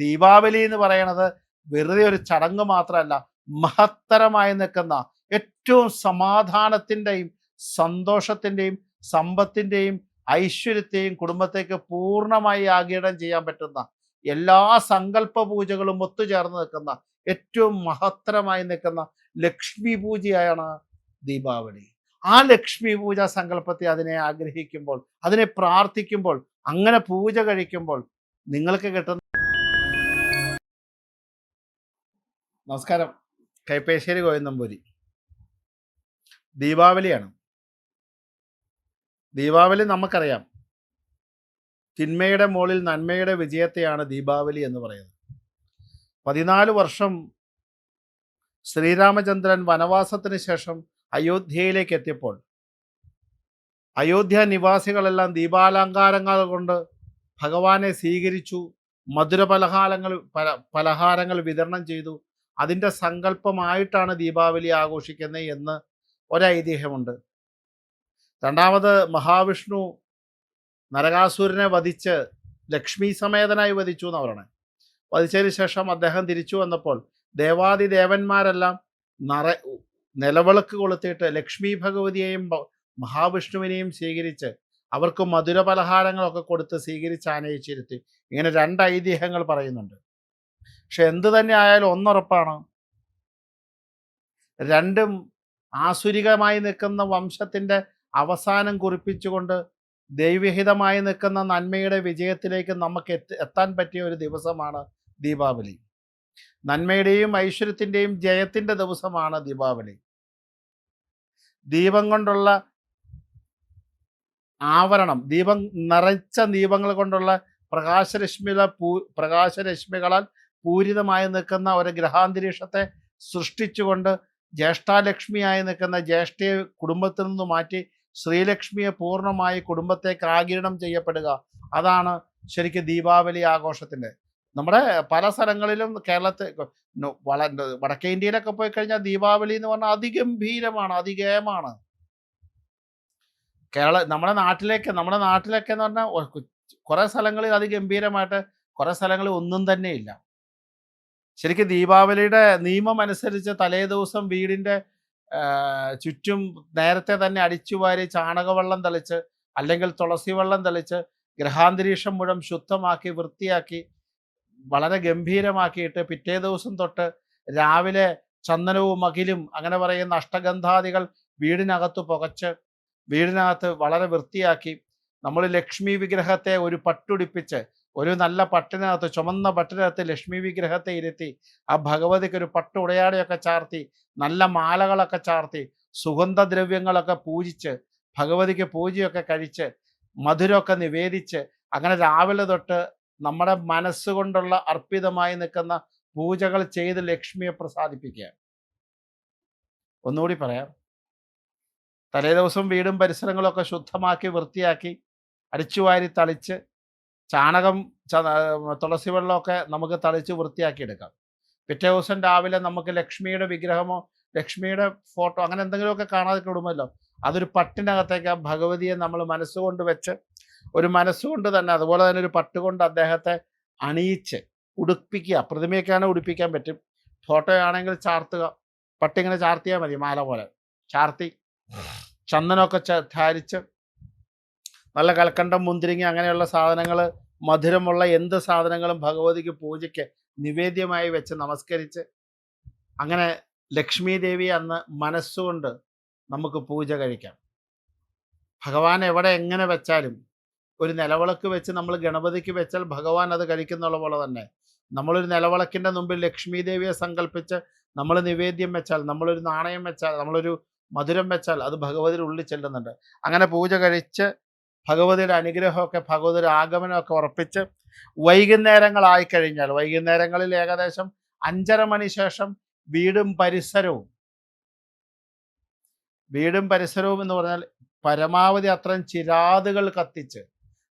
ദീപാവലി എന്ന് പറയണത് വെറുതെ ഒരു ചടങ്ങ് മാത്രമല്ല മഹത്തരമായി നിൽക്കുന്ന ഏറ്റവും സമാധാനത്തിന്റെയും സന്തോഷത്തിന്റെയും സമ്പത്തിന്റെയും ഐശ്വര്യത്തെയും കുടുംബത്തേക്ക് പൂർണമായി ആഗീടം ചെയ്യാൻ പറ്റുന്ന എല്ലാ സങ്കല്പ പൂജകളും ഒത്തുചേർന്ന് നിൽക്കുന്ന ഏറ്റവും മഹത്തരമായി നിൽക്കുന്ന ലക്ഷ്മി പൂജയാണ് ദീപാവലി. ആ ലക്ഷ്മി പൂജ സങ്കല്പത്തെ അതിനെ ആഗ്രഹിക്കുമ്പോൾ അതിനെ പ്രാർത്ഥിക്കുമ്പോൾ അങ്ങനെ പൂജ കഴിക്കുമ്പോൾ നിങ്ങൾക്ക് കിട്ടുന്ന നമസ്കാരം. കൈപ്പേശ്ശേരി ഗോവിന്ദമ്പൂരി ദീപാവലിയാണ്. ദീപാവലി നമുക്കറിയാം. തിന്മയുടെ മുകളിൽ നന്മയുടെ വിജയത്തെയാണ് ദീപാവലി എന്ന് പറയുന്നത്. പതിനാല് വർഷം ശ്രീരാമചന്ദ്രൻ വനവാസത്തിന് ശേഷം അയോധ്യയിലേക്ക് എത്തിയപ്പോൾ അയോധ്യ നിവാസികളെല്ലാം ദീപാലങ്കാരങ്ങൾ കൊണ്ട് ഭഗവാനെ സ്വീകരിച്ചു മധുര പലഹാരങ്ങൾ പല പലഹാരങ്ങൾ വിതരണം ചെയ്തു അതിന്റെ സങ്കല്പമായിട്ടാണ് ദീപാവലി ആഘോഷിക്കുന്നത് എന്ന് ഒരൈതിഹ്യമുണ്ട്. രണ്ടാമത് മഹാവിഷ്ണു നരകാസുരനെ വധിച്ച് ലക്ഷ്മി സമേതനായി വധിച്ചു എന്ന് പറയണേ. വധിച്ചതിന് ശേഷം അദ്ദേഹം തിരിച്ചു വന്നപ്പോൾ ദേവാദി ദേവന്മാരെല്ലാം നിറ നിലവിളക്ക് കൊളുത്തിയിട്ട് ലക്ഷ്മി ഭഗവതിയെയും മഹാവിഷ്ണുവിനെയും സ്വീകരിച്ച് അവർക്ക് മധുര പലഹാരങ്ങളൊക്കെ കൊടുത്ത് സ്വീകരിച്ച് ആനയിച്ചിരുത്തി. ഇങ്ങനെ രണ്ട് ഐതിഹ്യങ്ങൾ പറയുന്നുണ്ട്. പക്ഷെ എന്ത് തന്നെ ആയാലും ഒന്നുറപ്പാണ്. രണ്ടും ആസുരികമായി നിൽക്കുന്ന വംശത്തിന്റെ അവസാനം കുറിപ്പിച്ചുകൊണ്ട് ദൈവഹിതമായി നിൽക്കുന്ന നന്മയുടെ വിജയത്തിലേക്ക് നമുക്ക് എത്താൻ പറ്റിയ ഒരു ദിവസമാണ് ദീപാവലി. നന്മയുടെയും ഐശ്വര്യത്തിന്റെയും ജയത്തിന്റെ ദിവസമാണ് ദീപാവലി. ദീപം കൊണ്ടുള്ള ആവരണം ദീപം നിറച്ച ദീപങ്ങൾ കൊണ്ടുള്ള പ്രകാശരശ്മികളെ പൂ പ്രകാശരശ്മികളാൽ പൂരിതമായി നിൽക്കുന്ന ഒരു ഗ്രഹാന്തരീക്ഷത്തെ സൃഷ്ടിച്ചുകൊണ്ട് ജ്യേഷ്ഠാലക്ഷ്മിയായി നിൽക്കുന്ന ജ്യേഷ്ഠയെ കുടുംബത്തിൽ നിന്ന് മാറ്റി ശ്രീലക്ഷ്മിയെ പൂർണമായി കുടുംബത്തേക്ക് ആകിരണം ചെയ്യപ്പെടുക. അതാണ് ശരിക്കും ദീപാവലി ആഘോഷത്തിന്റെ. നമ്മുടെ പല സ്ഥലങ്ങളിലും കേരളത്തിൽ വള വടക്കേ ഇന്ത്യയിലൊക്കെ പോയി കഴിഞ്ഞാൽ ദീപാവലി എന്ന് പറഞ്ഞാൽ അതിഗംഭീരമാണ് അതിഗേയമാണ്. കേരള നമ്മുടെ നാട്ടിലേക്ക് നമ്മുടെ നാട്ടിലൊക്കെ എന്ന് പറഞ്ഞാൽ കുറെ സ്ഥലങ്ങളിൽ അതിഗംഭീരമായിട്ട് കുറേ സ്ഥലങ്ങളിൽ ഒന്നും തന്നെ ഇല്ല. ശരിക്കും ദീപാവലിയുടെ നിയമം അനുസരിച്ച് തലേ ദിവസം വീടിന്റെ ചുറ്റും നേരത്തെ തന്നെ അടിച്ചുവാരി ചാണകവെള്ളം തളിച്ച് അല്ലെങ്കിൽ തുളസി വെള്ളം തളിച്ച് ഗ്രഹാന്തരീക്ഷം മുഴുവൻ ശുദ്ധമാക്കി വൃത്തിയാക്കി വളരെ ഗംഭീരമാക്കിയിട്ട് പിറ്റേ ദിവസം തൊട്ട് രാവിലെ ചന്ദനവും അകിലും അങ്ങനെ പറയുന്ന അഷ്ടഗന്ധാദികൾ വീടിനകത്ത് പുകച്ച് വീടിനകത്ത് വളരെ വൃത്തിയാക്കി നമ്മൾ ലക്ഷ്മി വിഗ്രഹത്തെ ഒരു പട്ടുടിപ്പിച്ച് ഒരു നല്ല പട്ടിനകത്ത് ചുമന്ന പട്ടിനകത്ത് ലക്ഷ്മി വിഗ്രഹത്തെ ഇരുത്തി ആ ഭഗവതിക്ക് ഒരു പട്ട് ഉടയാടയൊക്കെ ചാർത്തി നല്ല മാലകളൊക്കെ ചാർത്തി സുഗന്ധദ്രവ്യങ്ങളൊക്കെ പൂജിച്ച് ഭഗവതിക്ക് പൂജയൊക്കെ കഴിച്ച് മധുരമൊക്കെ നിവേദിച്ച് അങ്ങനെ രാവിലെ തൊട്ട് നമ്മുടെ മനസ്സുകൊണ്ടുള്ള അർപ്പിതമായി നിൽക്കുന്ന പൂജകൾ ചെയ്ത് ലക്ഷ്മിയെ പ്രസാദിപ്പിക്കുക. ഒന്നുകൂടി പറയാം. തലേ ദിവസം വീടും പരിസരങ്ങളൊക്കെ ശുദ്ധമാക്കി വൃത്തിയാക്കി അടിച്ചുവാരി തളിച്ച് ചാണകം ച- തുളസി വെള്ളമൊക്കെ നമുക്ക് തളിച്ച് വൃത്തിയാക്കി എടുക്കാം പിറ്റേ ദിവസം രാവിലെ നമുക്ക് ലക്ഷ്മിയുടെ വിഗ്രഹമോ ലക്ഷ്മിയുടെ ഫോട്ടോ അങ്ങനെ എന്തെങ്കിലുമൊക്കെ കാണാതെ കിടുമല്ലോ അതൊരു പട്ടിനകത്തേക്ക് ആ ഭഗവതിയെ നമ്മൾ മനസ്സുകൊണ്ട് വെച്ച് ഒരു മനസ്സുകൊണ്ട് തന്നെ അതുപോലെ തന്നെ ഒരു പട്ടുകൊണ്ട് അദ്ദേഹത്തെ അണിയിച്ച് ഉടുപ്പിക്കുക പ്രതിമയൊക്കെയാണ് ഉടുപ്പിക്കാൻ പറ്റും. ഫോട്ടോ ആണെങ്കിൽ ചാർത്തുക പട്ടിങ്ങനെ ചാർത്തിയാൽ മതി മാല പോലെ. ചാർത്തി ചന്ദനമൊക്കെ ധാരിച്ച് നല്ല കൽക്കണ്ടം മുന്തിരിങ്ങ അങ്ങനെയുള്ള സാധനങ്ങൾ മധുരമുള്ള എന്ത് സാധനങ്ങളും ഭഗവതിക്ക് പൂജയ്ക്ക് നിവേദ്യമായി വെച്ച് നമസ്കരിച്ച് അങ്ങനെ ലക്ഷ്മി ദേവി അന്ന് മനസ്സുകൊണ്ട് നമുക്ക് പൂജ കഴിക്കാം. ഭഗവാൻ എവിടെ എങ്ങനെ വെച്ചാലും ഒരു നിലവിളക്ക് വെച്ച് നമ്മൾ ഗണപതിക്ക് വെച്ചാൽ ഭഗവാൻ അത് കഴിക്കുന്നുള്ള പോലെ തന്നെ. നമ്മളൊരു നിലവിളക്കിന്റെ മുമ്പിൽ ലക്ഷ്മി ദേവിയെ സങ്കല്പിച്ച് നമ്മൾ നിവേദ്യം വെച്ചാൽ നമ്മളൊരു നാണയം വെച്ചാൽ നമ്മളൊരു മധുരം വെച്ചാൽ അത് ഭഗവതിയുടെ ഉള്ളിൽ ചെല്ലുന്നുണ്ട്. അങ്ങനെ പൂജ കഴിച്ച് ഭഗവതിയുടെ അനുഗ്രഹമൊക്കെ ഭഗവതിയുടെ ആഗമനമൊക്കെ ഉറപ്പിച്ച് വൈകുന്നേരങ്ങളായി കഴിഞ്ഞാൽ വൈകുന്നേരങ്ങളിൽ ഏകദേശം അഞ്ചര മണി ശേഷം വീടും പരിസരവും. വീടും പരിസരവും എന്ന് പറഞ്ഞാൽ പരമാവധി അത്രയും ചിരാതുകൾ കത്തിച്ച്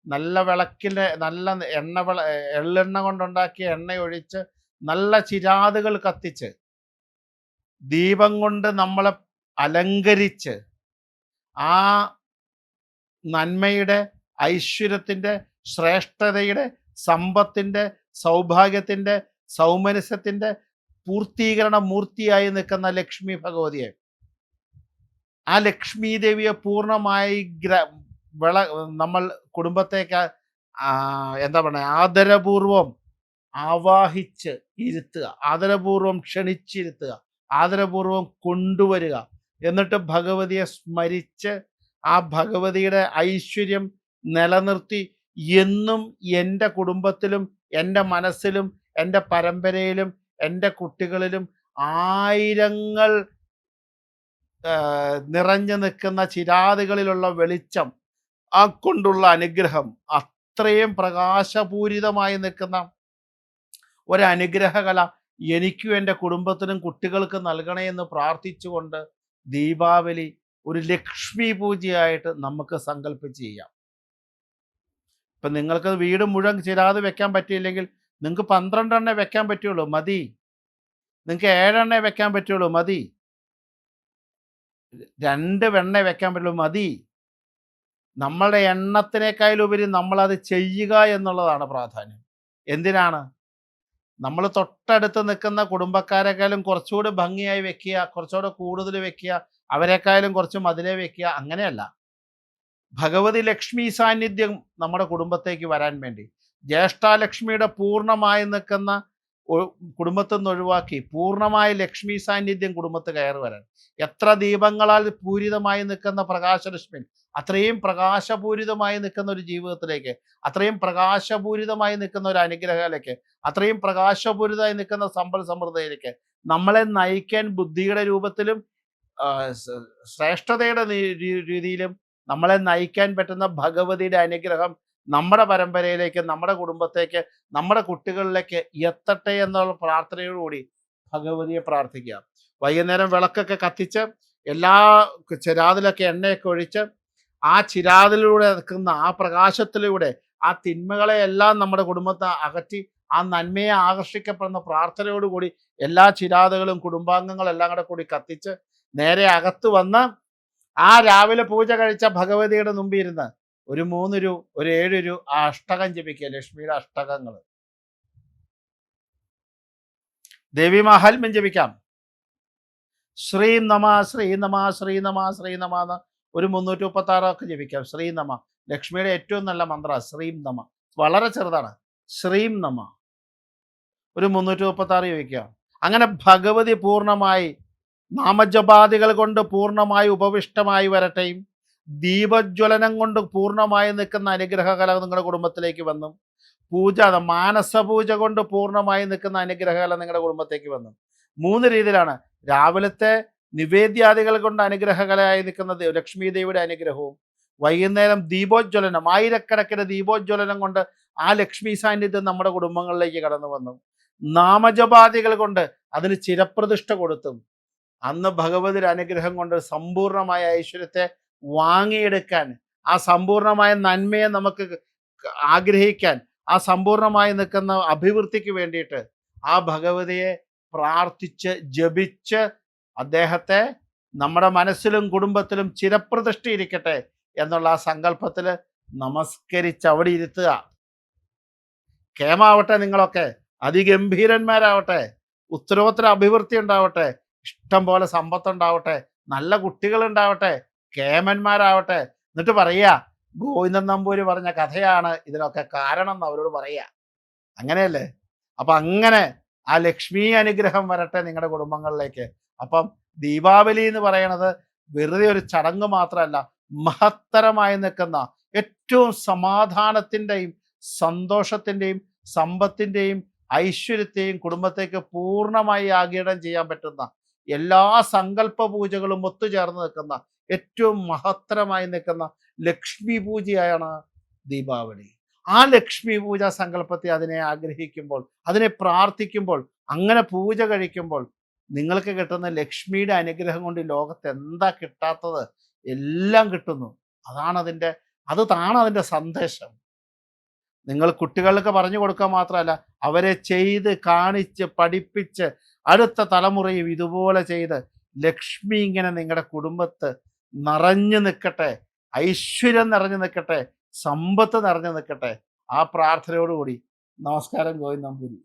നല്ല വിളക്കിന്റെ നല്ല എണ്ണ വിള എള്ളെണ്ണ കൊണ്ടുണ്ടാക്കിയ എണ്ണ ഒഴിച്ച് നല്ല ചിരാതുകൾ കത്തിച്ച് ദീപം കൊണ്ട് നമ്മളെ അലങ്കരിച്ച് ആ നന്മയുടെ ഐശ്വര്യത്തിന്റെ ശ്രേഷ്ഠതയുടെ സമ്പത്തിന്റെ സൗഭാഗ്യത്തിന്റെ സൗമനസ്യത്തിന്റെ പൂർത്തീകരണ മൂർത്തിയായി നിൽക്കുന്ന ലക്ഷ്മി ഭഗവതിയെ. ആ ലക്ഷ്മി ദേവിയെ പൂർണമായി ഗ്ര വിള നമ്മൾ കുടുംബത്തേക്ക് എന്താ പറയുക ആദരപൂർവം ആവാഹിച്ച് ഇരുത്തുക ആദരപൂർവം ക്ഷണിച്ചിരുത്തുക ആദരപൂർവം കൊണ്ടുവരിക. എന്നിട്ട് ഭഗവതിയെ സ്മരിച്ച് ആ ഭഗവതിയുടെ ഐശ്വര്യം നിലനിർത്തി എന്നും എന്റെ കുടുംബത്തിലും എന്റെ മനസ്സിലും എന്റെ പരമ്പരയിലും എന്റെ കുട്ടികളിലും ആയിരങ്ങൾ നിറഞ്ഞു നിൽക്കുന്ന ചിരാതുകളിലുള്ള വെളിച്ചം ആ കൊണ്ടുള്ള അനുഗ്രഹം അത്രയും പ്രകാശപൂരിതമായി നിൽക്കുന്ന ഒരനുഗ്രഹകല എനിക്കും എന്റെ കുടുംബത്തിനും കുട്ടികൾക്കും നൽകണേ എന്ന് പ്രാർത്ഥിച്ചുകൊണ്ട് ദീപാവലി ഒരു ലക്ഷ്മി പൂജയായിട്ട് നമുക്ക് സങ്കല്പിച്ച് ചെയ്യാം. ഇപ്പം നിങ്ങൾക്ക് വീട് മുഴുവൻ ചിരാതെ വെക്കാൻ പറ്റിയില്ലെങ്കിൽ നിങ്ങൾക്ക് പന്ത്രണ്ടെണ്ണേ വെക്കാൻ പറ്റുള്ളൂ മതി. നിങ്ങൾക്ക് ഏഴെണ്ണേ വെക്കാൻ പറ്റുള്ളൂ മതി. രണ്ട് വെണ്ണ വെക്കാൻ പറ്റുള്ളൂ മതി. നമ്മളുടെ എണ്ണത്തിനേക്കാളുപരി നമ്മളത് ചെയ്യുക എന്നുള്ളതാണ് പ്രാധാന്യം. എന്തിനാണ്? നമ്മൾ തൊട്ടടുത്ത് നിൽക്കുന്ന കുടുംബക്കാരെക്കാളും കുറച്ചുകൂടി ഭംഗിയായി വെക്കുക കുറച്ചുകൂടെ കൂടുതൽ വെക്കുക അവരെക്കാളും കുറച്ച് മതിലെ വെക്കുക അങ്ങനെയല്ല. ഭഗവതി ലക്ഷ്മി സാന്നിധ്യം നമ്മുടെ കുടുംബത്തേക്ക് വരാൻ വേണ്ടി ജ്യേഷ്ഠാലക്ഷ്മിയുടെ പൂർണമായി നിൽക്കുന്ന കുടുംബത്തിൽ നിന്ന് ഒഴിവാക്കി പൂർണമായ ലക്ഷ്മി സാന്നിധ്യം കുടുംബത്ത് കയറി വരാൻ. എത്ര ദീപങ്ങളാൽ പൂരിതമായി നിൽക്കുന്ന പ്രകാശലക്ഷ്മി അത്രയും പ്രകാശപൂരിതമായി നിൽക്കുന്ന ഒരു ജീവിതത്തിലേക്ക് അത്രയും പ്രകാശപൂരിതമായി നിൽക്കുന്ന ഒരു അനുഗ്രഹത്തിലേക്ക് അത്രയും പ്രകാശപൂരിതമായി നിൽക്കുന്ന സമ്പൽ സമൃദ്ധയിലേക്ക് നമ്മളെ നയിക്കാൻ ബുദ്ധിയുടെ രൂപത്തിലും ശ്രേഷ്ഠതയുടെ രീതിയിലും നമ്മളെ നയിക്കാൻ പറ്റുന്ന ഭഗവതിയുടെ അനുഗ്രഹം നമ്മുടെ പരമ്പരയിലേക്ക് നമ്മുടെ കുടുംബത്തേക്ക് നമ്മുടെ കുട്ടികളിലേക്ക് എത്തട്ടെ എന്നുള്ള പ്രാർത്ഥനയോടുകൂടി ഭഗവതിയെ പ്രാർത്ഥിക്കുക. വൈകുന്നേരം വിളക്കൊക്കെ കത്തിച്ച് എല്ലാ ചിരാതിലൊക്കെ എണ്ണയൊക്കെ ഒഴിച്ച് ആ ചിരാതിലൂടെ നിൽക്കുന്ന ആ പ്രകാശത്തിലൂടെ ആ തിന്മകളെ എല്ലാം നമ്മുടെ കുടുംബത്തെ അകറ്റി ആ നന്മയെ ആകർഷിക്കപ്പെടുന്ന പ്രാർത്ഥനയോടുകൂടി എല്ലാ ചിരാതകളും കുടുംബാംഗങ്ങളെല്ലാം കൂടെ കൂടി കത്തിച്ച് നേരെ അകത്ത് വന്ന് ആ രാവിലെ പൂജ കഴിച്ച ഭഗവതിയുടെ മുമ്പിൽ ഇരുന്ന് ഒരു മൂന്ന് രൂ ഒരു ഏഴ് രൂ ആ അഷ്ടകം ജപിക്കുക ലക്ഷ്മിയുടെ അഷ്ടകങ്ങൾ. ദേവി മഹാത്മ്യം ജപിക്കാം. ശ്രീ നമ ശ്രീ നമ ശ്രീ നമ ശ്രീ നമ എന്ന് ഒരു മുന്നൂറ്റി മുപ്പത്തി ആറൊക്കെ ജപിക്കാം. ശ്രീ നമ. ലക്ഷ്മിയുടെ ഏറ്റവും നല്ല മന്ത്ര ശ്രീം നമ. വളരെ ചെറുതാണ്. ശ്രീം നമ. ഒരു മുന്നൂറ്റി മുപ്പത്തി ആറ് ജപിക്കാം അങ്ങനെ ഭഗവതി പൂർണമായി നാമജപാദികൾ കൊണ്ട് പൂർണമായി ഉപവിഷ്ടമായി വരട്ടെയും. ദീപജ്വലനം കൊണ്ട് പൂർണമായി നിൽക്കുന്ന അനുഗ്രഹകല നിങ്ങളുടെ കുടുംബത്തിലേക്ക് വന്നു. പൂജ മാനസപൂജ മാനസ കൊണ്ട് പൂർണമായി നിൽക്കുന്ന അനുഗ്രഹകല നിങ്ങളുടെ കുടുംബത്തേക്ക് വന്നു. മൂന്ന് രീതിയിലാണ്. രാവിലത്തെ നിവേദ്യാദികൾ കൊണ്ട് അനുഗ്രഹകലയായി നിൽക്കുന്ന ലക്ഷ്മി ദേവിയുടെ അനുഗ്രഹവും. വൈകുന്നേരം ദീപോജ്വലനം ആയിരക്കണക്കിന് ദീപോജ്വലനം കൊണ്ട് ആ ലക്ഷ്മി സാന്നിധ്യം നമ്മുടെ കുടുംബങ്ങളിലേക്ക് കടന്നു വന്നു. നാമജപാദികൾ കൊണ്ട് അതിന് ചിരപ്രതിഷ്ഠ കൊടുത്തും അന്ന് ഭഗവതിയുടെ അനുഗ്രഹം കൊണ്ട് സമ്പൂർണമായ ഐശ്വര്യത്തെ വാങ്ങിയെടുക്കാൻ ആ സമ്പൂർണമായ നന്മയെ നമുക്ക് ആഗ്രഹിക്കാൻ ആ സമ്പൂർണമായി നിൽക്കുന്ന അഭിവൃദ്ധിക്ക് വേണ്ടിയിട്ട് ആ ഭഗവതിയെ പ്രാർത്ഥിച്ച് ജപിച്ച് അദ്ദേഹത്തെ നമ്മുടെ മനസ്സിലും കുടുംബത്തിലും ചിരപ്രതിഷ്ഠയിരിക്കട്ടെ എന്നുള്ള ആ സങ്കല്പത്തിൽ നമസ്കരിച്ച് അവിടെ ഇരുത്തുക. കേമാവട്ടെ നിങ്ങളൊക്കെ അതിഗംഭീരന്മാരാവട്ടെ ഉത്തരോത്തര അഭിവൃദ്ധി ഉണ്ടാവട്ടെ ഇഷ്ടം പോലെ സമ്പത്തുണ്ടാവട്ടെ നല്ല കുട്ടികളുണ്ടാവട്ടെ കേമന്മാരാവട്ടെ. എന്നിട്ട് പറയുക ഗോവിന്ദൻ നമ്പൂരി പറഞ്ഞ കഥയാണ് ഇതിനൊക്കെ കാരണം എന്ന് അവരോട് പറയുക. അങ്ങനെയല്ലേ? അപ്പം അങ്ങനെ ആ ലക്ഷ്മി അനുഗ്രഹം വരട്ടെ നിങ്ങളുടെ കുടുംബങ്ങളിലേക്ക്. അപ്പം ദീപാവലി എന്ന് പറയണത് വെറുതെ ഒരു ചടങ്ങ് മാത്രമല്ല മഹത്തരമായി നിൽക്കുന്ന ഏറ്റവും സമാധാനത്തിന്റെയും സന്തോഷത്തിന്റെയും സമ്പത്തിന്റെയും ഐശ്വര്യത്തെയും കുടുംബത്തേക്ക് പൂർണമായി ആഗീടം ചെയ്യാൻ പറ്റുന്ന എല്ലാ സങ്കല്പ പൂജകളും ഒത്തുചേർന്ന് നിൽക്കുന്ന ഏറ്റവും മഹത്തരമായി നിൽക്കുന്ന ലക്ഷ്മി പൂജയാണ് ദീപാവലി. ആ ലക്ഷ്മി പൂജ സങ്കല്പത്തെ അതിനെ ആഗ്രഹിക്കുമ്പോൾ അതിനെ പ്രാർത്ഥിക്കുമ്പോൾ അങ്ങനെ പൂജ കഴിക്കുമ്പോൾ നിങ്ങൾക്ക് കിട്ടുന്ന ലക്ഷ്മിയുടെ അനുഗ്രഹം കൊണ്ട് ലോകത്ത് എന്താ കിട്ടാത്തത്? എല്ലാം കിട്ടുന്നു. അതാണ് അതിന്റെ അത് താണ് അതിന്റെ സന്ദേശം. നിങ്ങൾ കുട്ടികൾക്ക് പറഞ്ഞു കൊടുക്കുക മാത്രമല്ല അവരെ ചെയ്ത് കാണിച്ച് പഠിപ്പിച്ച് അടുത്ത തലമുറയും ഇതുപോലെ ചെയ്ത് ലക്ഷ്മി ഇങ്ങനെ നിങ്ങളുടെ കുടുംബത്ത് നിറഞ്ഞു നിൽക്കട്ടെ ഐശ്വര്യം നിറഞ്ഞു നിൽക്കട്ടെ സമ്പത്ത് നിറഞ്ഞു നിൽക്കട്ടെ ആ പ്രാർത്ഥനയോടുകൂടി നമസ്കാരം ഗോവിന്ദ്. നമ്പൂരി